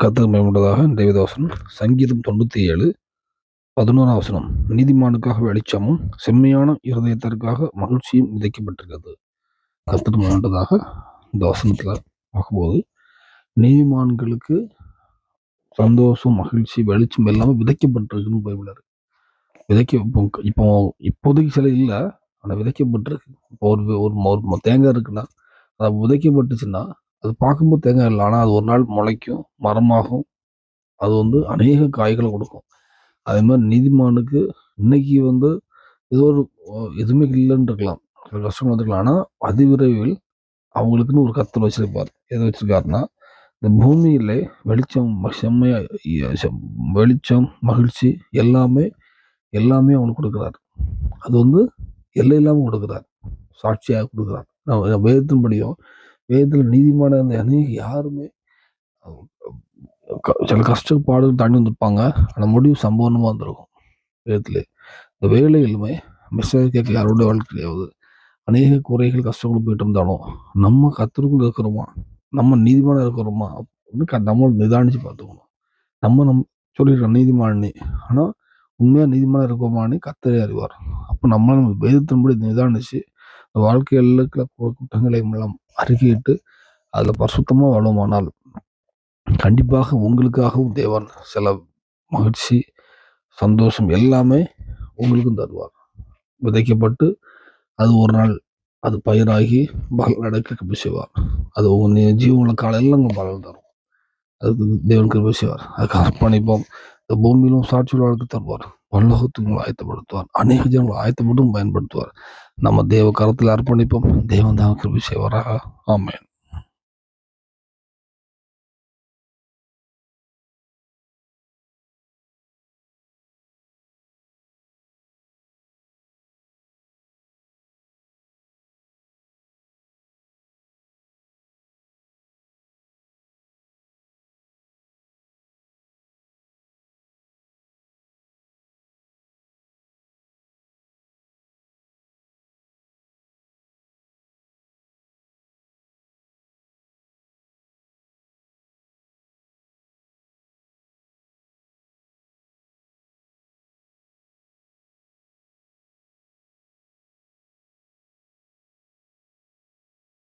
கத்து மேம்பட்டதாக தேவதாசன் சங்கீதம் தொண்ணூற்றி ஏழு பதினோராம் வசனம். நீதிமானுக்காக வெளிச்சமும் செம்மையான இருதயத்திற்காக மகிழ்ச்சியும் விதைக்கப்பட்டிருக்கிறது கர்த்தருக்கு மேம்பட்டதாக இந்த வசனத்தில் பார்க்கும்போது நீதிமான்களுக்கு சந்தோஷம் மகிழ்ச்சி வெளிச்சம் எல்லாமே விதைக்கப்பட்டிருக்குன்னு பைபிள் விதைக்க இப்போ இப்போ இப்போதைக்கு சில இல்லை ஆனால் விதைக்கப்பட்டிருக்கு. இப்போ ஒரு ஒரு ஒரு தேங்காய் இருக்குன்னா அது விதைக்கப்பட்டுச்சுன்னா அது பார்க்கும்போது தேங்காய் இல்லை. ஆனால் அது ஒரு நாள் முளைக்கும் மரமாகும். அது வந்து அநேக காய்களை கொடுக்கும். அதே மாதிரி நீதிமானுக்கு இன்னைக்கு வந்து ஏதோ ஒரு எதுவுமே இல்லைன்னு இருக்கலாம் சில கஷ்டம் வந்துருக்கலாம். ஆனால் அதிவிரைவில் அவங்களுக்குன்னு ஒரு கத்தல் வச்சிருப்பார். எது வச்சிருக்காருன்னா இந்த பூமியிலே வெளிச்சம் செம்மையா செம்- வெளிச்சம் மகிழ்ச்சி எல்லாமே எல்லாமே அவங்களுக்கு கொடுக்குறாரு. அது வந்து எல்லை இல்லாமல் கொடுக்குறாரு. சாட்சியாக கொடுக்குறாரு. நான் வேதத்தின்படியும் வேதத்தில் நீதிமான அந்த அநேக யாருமே க- சில கஷ்டப்பாடுகள் தாண்டி வந்திருப்பாங்க. ஆனால் முடிவு சம்பவமாக வந்திருக்கும் வேதத்தில். இந்த வேலைகளுமே மெசேஜ் கேட்க யாரோட வாழ்க்கை கிடையாது அநேக குறைகள் கஷ்டங்களும் போயிட்டு இருந்தாலும் நம்ம கத்தருக்குள்ள இருக்கிறோமா? நம்ம நீதிமான இருக்கிறோமா? அப்படின்னு க- நம்ம நிதானிச்சு பார்த்துக்கணும். நம்ம நம் சொல்லிடுறோம் நீதிமானி ஆனால் உண்மையாக நீதிமான இருக்கோமான்னு கத்தரே அறிவார். அப்போ நம்ம நம்ம வேதத்தின்படி நிதானிச்சு வாழ்க்கையில் இருக்கிற குற்றங்களை எல்லாம் அருகிட்டு அதில் பரிசுத்தமாக வாழுமானால் கண்டிப்பாக உங்களுக்காகவும் தேவன் சில மகிழ்ச்சி சந்தோஷம் எல்லாமே உங்களுக்கும் தருவார். விதைக்கப்பட்டு அது ஒரு நாள் அது பயிராகி பலன் அடைக்க கிருப்பி செய்வார். அது உங்க ஜீவன காலையில் உங்கள் பலன் தரும். அதுக்கு தேவன் கிருப்பி செய்வார். அதுக்கு அர்ப்பணிப்போம். இந்த பூமியிலும் சாட்சியில் வாழ்க்கை தருவார். பல்லோகத்துக்கு உங்களை ஆயத்தப்படுத்துவார். அநேக ஜனங்களை ஆயத்தப்பட்டும் பயன்படுத்துவார். நம்ம தேவ கரத்தில் அர்ப்பணிப்போம். தேவன் தான் கிருபி செய்வாராக. ஆமேன்.